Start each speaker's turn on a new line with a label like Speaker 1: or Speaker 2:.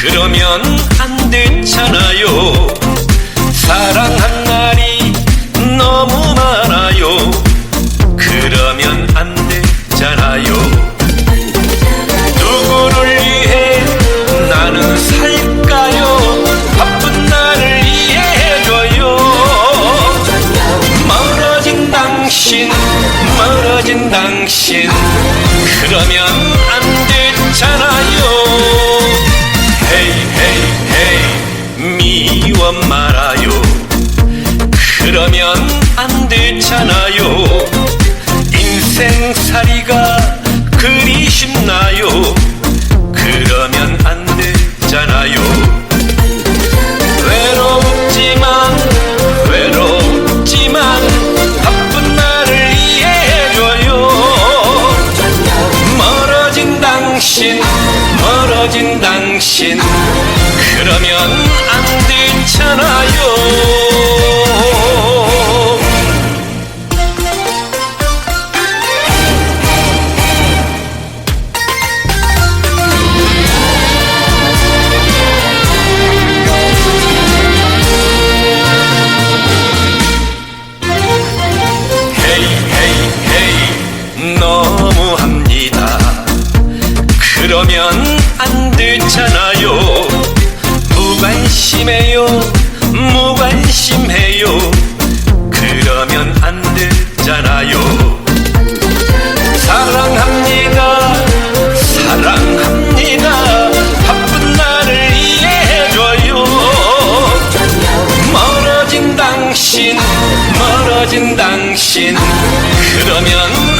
Speaker 1: 그러면 안 되잖아요. 사랑한 날이 너무 많아요. 그러면 안 되잖아요. 누구를 위해 나는 살까요? 바쁜 나를 이해해줘요. 멀어진 당신 멀어진 당신. 그러면 말아요. 그러면 안 되잖아요. 인생살이가 그리 쉽나요? 그러면 안 되잖아요. 외롭지만 외롭지만 바쁜 나를 이해해줘요. 멀어진 당신 멀어진 당신. 그러면 안 되잖아요. 헤이 헤이 헤이 너무합니다. 그러면 안 되잖아요 무관심해요? 무관심해요? 그러면 안 되잖아요. 사랑합니다. 사랑합니다. 바쁜 나를 이해해줘요. 멀어진 당신 멀어진 당신. 그러면